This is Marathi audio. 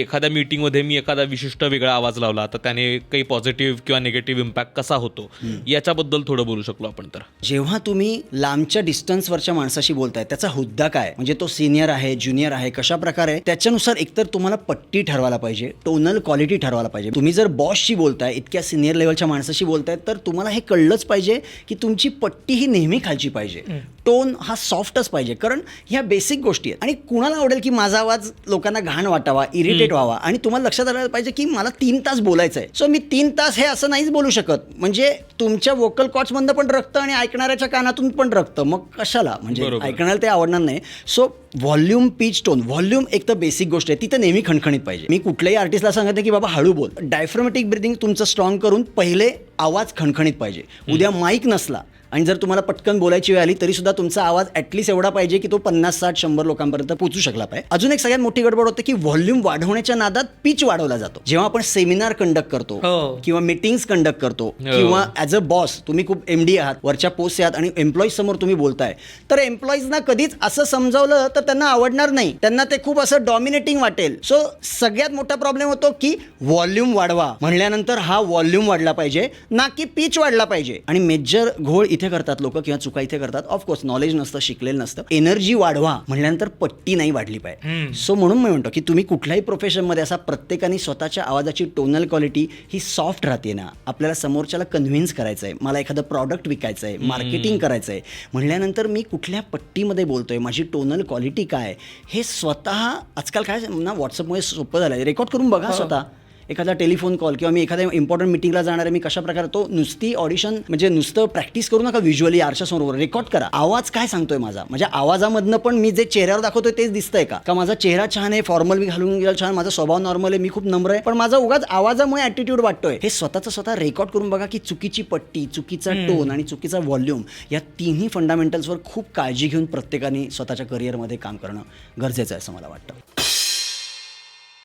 एखाद्या मीटिंगमध्ये मी एखादा विशिष्ट वेगळा आवाज लावला तर त्याने काही पॉझिटिव्ह किंवा निगेटिव्ह इम्पॅक्ट कसा होतो? याच्याबद्दल थोडं बोलू शकलो आपण तर. जेव्हा तुम्ही लांबच्या डिस्टन्सवरच्या माणसाशी बोलताय त्याचा हुद्दा काय? म्हणजे तो सिनियर आहे ज्युनियर आहे कशा प्रकारे? त्याच्यानुसार एकतर तुम्हाला पट्टी ठरवायला पाहिजे टोनल क्वालिटी ठरवायला पाहिजे. तुम्ही जर बॉसशी बोलताय इतक्या सिनियर लेवलच्या माणसाशी बोलताय तर तुम्हाला हे कळलंच पाहिजे की तुमची पट्टी ही नेहमी खालची पाहिजे. टोन हा सॉफ्टच पाहिजे कारण ह्या बेसिक गोष्टी आहेत. आणि कुणाला आवडेल की माझा आवाज लोकांना घाण वाटावा इरिटेट व्हावा आणि तुम्हाला लक्षात आलं पाहिजे की मला तीन तास बोलायचं आहे सो मी तीन तास हे असं नाहीच बोलू शकत. म्हणजे तुमच्या वोकल कॉर्ड्समधनं पण रक्त आणि ऐकणाऱ्याच्या कानातून पण रक्त. मग कशाला? म्हणजे. ऐकण्याला ते आवडणार नाही. So volume pitch tone volume एक तर बेसिक गोष्ट आहे. ती तर नेहमी खणखणीत पाहिजे. मी कुठल्याही आर्टिस्टला सांगते की बाबा हळू बोल. डायफ्रोमॅटिक ब्रिदिंग तुमचं स्ट्रॉंग करून पहिले आवाज खणखणीत पाहिजे. उद्या माईक नसला आणि जर तुम्हाला पटकन बोलायची वेळ आली तरी सुद्धा तुमचा आवाज ॲटलीस्ट एवढा पाहिजे की तो पन्नास साठ शंभर लोकांपर्यंत पोहोचू शकला पाहिजे. अजून एक सगळ्यात मोठी गडबड होते की व्हॉल्यूम वाढवण्याच्या नादात पिच वाढवला जातो. जेव्हा आपण सेमिनार कंडक्ट करतो हो. किंवा मीटिंग्स कंडक्ट करतो किंवा ॲज अ बॉस तुम्ही खूप एम डी आहात वरच्या पोस्ट आहात आणि एम्प्लॉईज समोर तुम्ही बोलताय तर एम्प्लॉईजना कधीच असं समजावलं तर त्यांना आवडणार नाही. त्यांना ते खूप असं डॉमिनेटिंग वाटेल. सो सगळ्यात मोठा प्रॉब्लेम होतो की व्हॉल्यूम वाढवा. म्हणल्यानंतर हा व्हॉल्यूम वाढला पाहिजे. ना की पिच वाढला पाहिजे. आणि मेजर घोळ इथे करतात लोक किंवा चुका इथे करतात. ऑफकोर्स नॉलेज नसतं शिकलेलं नसतं. एनर्जी वाढवा म्हणल्यानंतर पट्टी नाही वाढली पाहिजे. सो म्हणून मी म्हणतो की तुम्ही कुठल्याही प्रोफेशनमध्ये असा प्रत्येकाने स्वतःच्या आवाजाची टोनल क्वालिटी ही सॉफ्ट राहते ना. आपल्याला समोरच्याला कन्व्हिन्स करायचं आहे मला एखादं प्रॉडक्ट विकायचं आहे मार्केटिंग करायचं आहे म्हणल्यानंतर मी कुठल्या पट्टीमध्ये बोलतोय माझी टोनल क्वालिटी काय हे स्वतः आजकाल काय ना व्हॉट्सअपमुळे सोपं झालं रेकॉर्ड करून बघा स्वतः. एखादा टेलिफोन कॉल किंवा मी एखाद्या इम्पॉर्टंट मिटिंगला जाणार आहे मी कशा प्रकारे तो नुसती ऑडिशन म्हणजे नुसतं प्रॅक्टिस करू नका व्हिज्युअली आरशासमोर रेकॉर्ड करा. आवाज काय सांगतोय माझा? म्हणजे आवाजामधनं पण मी जे चेहऱ्यावर दाखवतोय तेच दिसतंय का? का माझा चेहरा छान आहे फॉर्मल मी घालून गेला छान माझा स्वभाव नॉर्मल आहे मी खूप नम्र आहे पण माझा उगाच आवाजामुळे ॲटिट्यूड वाटतोय. हे स्वतःचं स्वतः रेकॉर्ड करून बघा की चुकीची पट्टी चुकीचा टोन आणि चुकीचा व्हॉल्यूम या तिन्ही फंडामेंटल्सवर खूप काळजी घेऊन प्रत्येकाने स्वतःच्या करिअरमध्ये काम करणं गरजेचं आहे असं मला वाटतं.